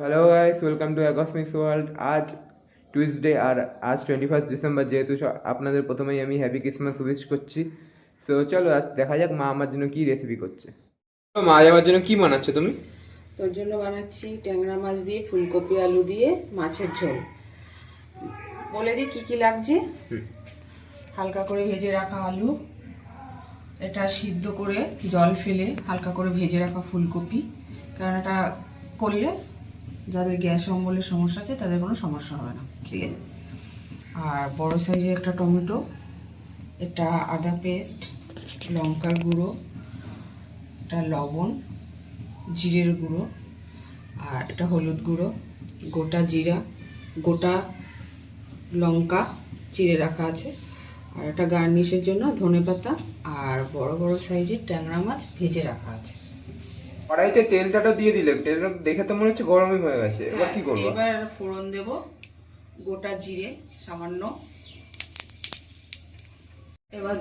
Hello guys welcome to অ্যাকসমিক্স world আজ Tuesday আর আজ টোয়েন্টি ফার্স্ট ডিসেম্বর যেহেতু আপনাদের প্রথমেই আমি হ্যাপি ক্রিসমাস উইশ করছি। তো চলো আজ দেখা যাক মা আমার জন্য কী রেসিপি করছে। মা আমার জন্য কী বানাচ্ছ তুমি? তোর জন্য বানাচ্ছি ট্যাংরা মাছ দিয়ে ফুলকপি আলু দিয়ে মাছের ঝোল। বলে দিই কী কী লাগছে। হালকা করে ভেজে রাখা আলু। এটা সিদ্ধ করে জল ফেলে হালকা করে ভেজে রাখা ফুলকপি। কারণ এটা করলে যাদের গ্যাস অম্বলের সমস্যা আছে, তাদের কোনো সমস্যা হবে না খেলে আর বড় সাইজের একটা টমেটো, এটা আদা পেস্ট, লঙ্কার গুঁড়ো, এটা লবণ, জিরের গুঁড়ো, আর এটা হলুদ গুঁড়ো, গোটা জিরা, গোটা লঙ্কা চিড়ে রাখা আছে, আর এটা গার্নিশের জন্য ধনেপাতা, আর বড় বড় সাইজের ট্যাংরা মাছ ভেজে রাখা আছে। কড়াইতে তেলটাটা দিয়ে দিলে তেলটা দেখে তো মনে হচ্ছে গরমই হয়ে গেছে এবার কি করব? এবার ফোড়ন দেব গোটা জিরে সামান্য। এবার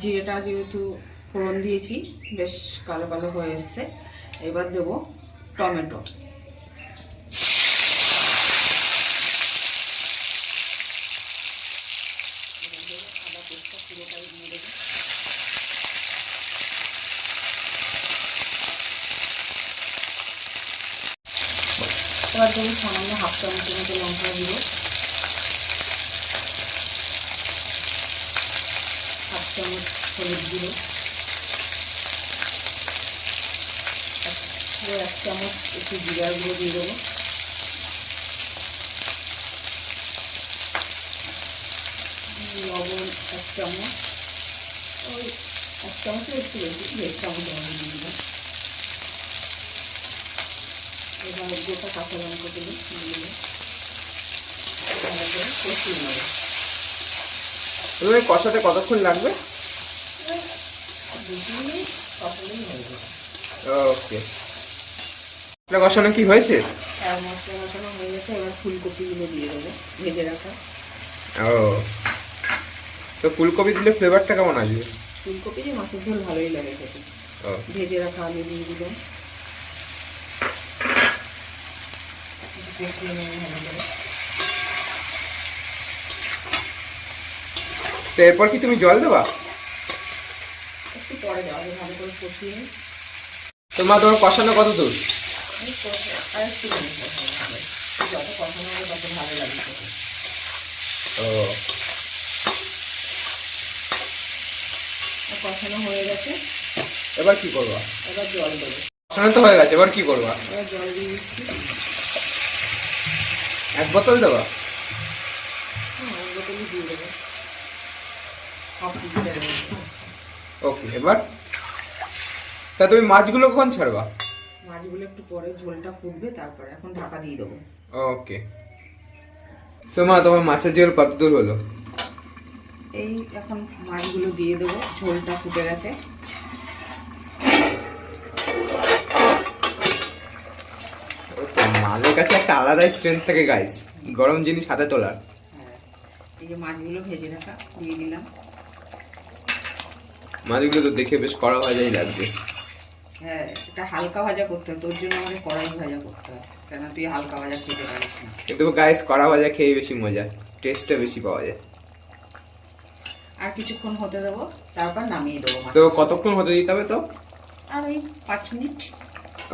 জিরেটা যেহেতু ফোড়ন দিয়েছি বেশ কালো কালো হয়ে এসছে এবার দেব টমেটো। এবার দেবো সামান্য হাফ চামচের মতো লঙ্কা গুঁড়ো হাফ চামচ হলুদ গুঁড়ো এক- চামচ একটু জিরার গুঁড়ো দিয়ে দেবো। লবণ এক চামচ, ওই এক চামচের একটু বেশি, দেড় চামচ লবণ দিয়ে দিলাম এবার গোটা কাঁচা দিয়ে কষিয়ে নেব। কষাতে কতক্ষণ লাগবে? ওকে। কষানো কি হয়েছে? মশলা কষানো হয়ে গেছে এবার ফুলকপিগুলো দিয়ে দেবো ভেজে রাখা। ও। তো ফুলকপি দিলে ফ্লেভারটা কেমন আসবে? ফুলকপি মাছের ঝোল ভালোই লাগে খেতে। ভেজে রাখা আমি দিয়ে দিলাম। কষিয়ে নেব ভালো করে তো এরপর কি তুমি জল দেবা? একটু পরে দেওয়া হবে ভালো করে কষিয়ে নিই। তোমার কষানো কত দূর? আমি কষা আর একটু মিনিট কষানো হবে যত কষানো হবে তত ভালো লাগবে ও। কষানো হয়ে গেছে। এবার কি করবা? এবার জল দেবো। কষানো তো হয়ে গেছে এবার কি করবা? এবার জল দিয়ে দিচ্ছি। এক বোতল দেবা? হ্যাঁ ওকে এবার? তা তুমি মাছগুলো কখন ছাড়বা? মাছগুলো একটু পরে ঝোলটা ফুটবে তারপরে এখন ঢাকা দিয়ে দেবো। ওকে। সোমা তোমার মাছের ঝোল কত দূর হলো? এই এখন মাছগুলো দিয়ে দেবো ঝোলটা ফুটে গেছে। তো মালের কাছে একটা আলাদাই স্ট্রেংথ থাকে গাইস গরম জিনিস হাতে তোলার। হ্যাঁ এই যে মাছগুলো ভেজে রাখা দিয়ে দিলাম। মাছগুলো তো দেখে বেশ কড়া ভাজাই লাগবে। হ্যাঁ এটা হালকা ভাজা করতে হয় তোর জন্য আমাদের কড়াই ভাজা করতে হয় কেন তুই হালকা ভাজা খেতে পারিস না। কিন্তু গাইস কড়া ভাজা খেয়ে বেশি মজা। টেস্টটা বেশি পাওয়া যায়। আর কিছুক্ষণ হতে দেবো তারপর নামিয়ে দেবো তো কতক্ষণ হতে দিতে হবে তো? আর ওই পাঁচ মিনিট।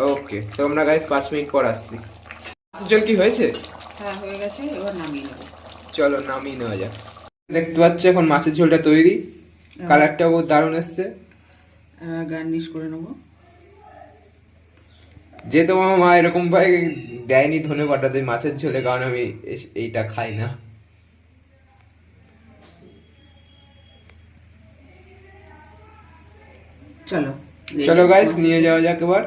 ওকে তো আমরা গাইস পাঁচ মিনিট পর আসছি। ঝোল কি হয়েছে? হ্যাঁ হয়ে গেছে এবার নামিয়ে নেব। চলো নামিয়ে নেওয়া যাক। দেখতে পাচ্ছ এখন মাছের ঝোলটা তৈরি। কালারটা বহুত দারুণ এসছে। গার্নিশ করে নেব। যে তোমার মা এরকম ভাই দেয়নি ধনে পাতাতে মাছের ঝোলে কারণ আমি এইটা খাই না। চলো চলো গাইস নিয়ে যাওয়া যাক এবার।